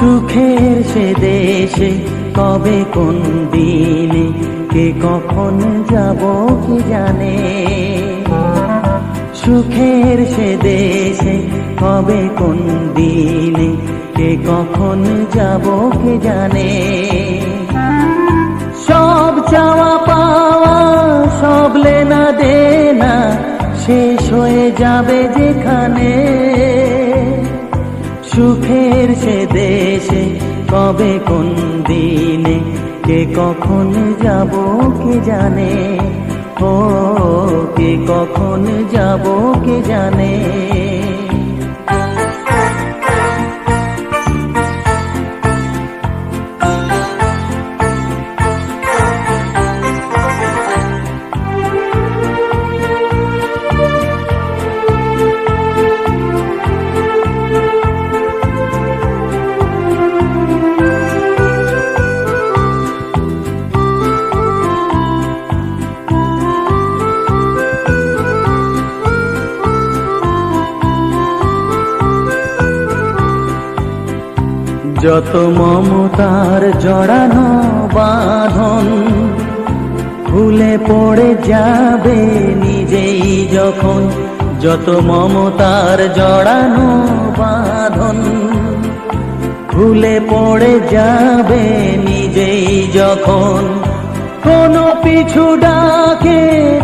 সুখের সে দেশে, কবে কোন দিনে, কে কখন যাব কি জানে? সুখের সে দেশে, কবে কোন দিনে, কে কখন যাব কে জানে? সব চাওয়া পাওয়া, সব লেনা দেনা, শেষ হয়ে যাবে যেখানে। সুখের সে দেশে, কবে কোন দিনে, কে কখন যাব, কে জানে? ও, কে কখন যাব, কে জানে? যত মমতার জড়ানো বাঁধন খুলে পড়ে যাবে নিজেই যখন। যত মমতার জড়ানো বাঁধন খুলে পড়ে যাবে নিজেই যখন। কোনো পিছু ডাকে,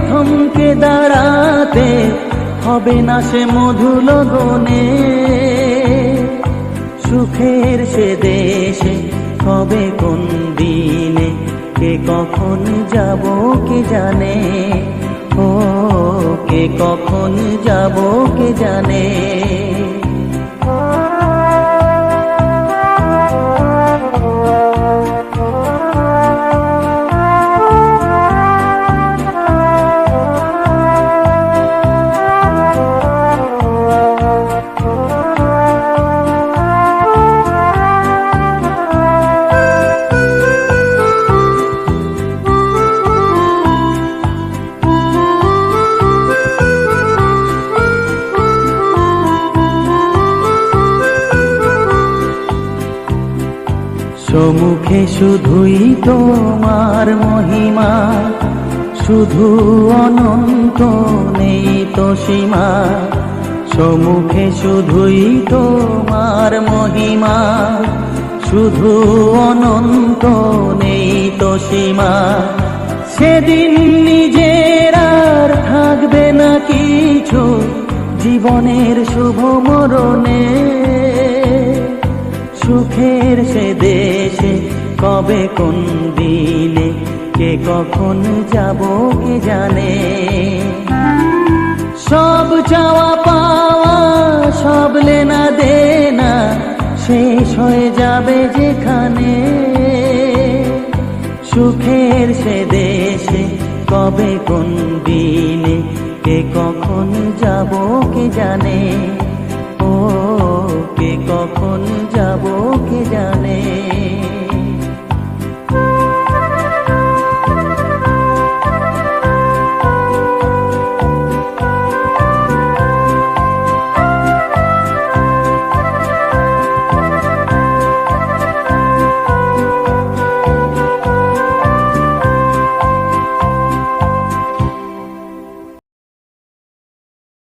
থমকে দাঁড়াতে হবে না সে মধু লগনে সুখের সে দেশে কবে কোন দিনে? কে কখন যাব, কে জানে? ও, কে কখন যাব, কে জানে? সম্মুখে শুধুই তোমার মহিমা, শুধু অনন্ত নেই তো সীমা। সম্মুখে শুধুই তোমার মহিমা, শুধু অনন্ত নেই তো সীমা। সেদিন নিজের আর থাকবে না কিছু, জীবনের শুভ মরণে। সুখের সে দেশে কবে কোন দিনে, কে কখন যাব কে জানে। সব চাওয়া পাওয়া, সব লেনা দেনা শেষ হয়ে যাবে যেখানে। সুখের সে দেশে কবে কোন দিনে, কে কখন যাব কে জানে। ও, কে কখন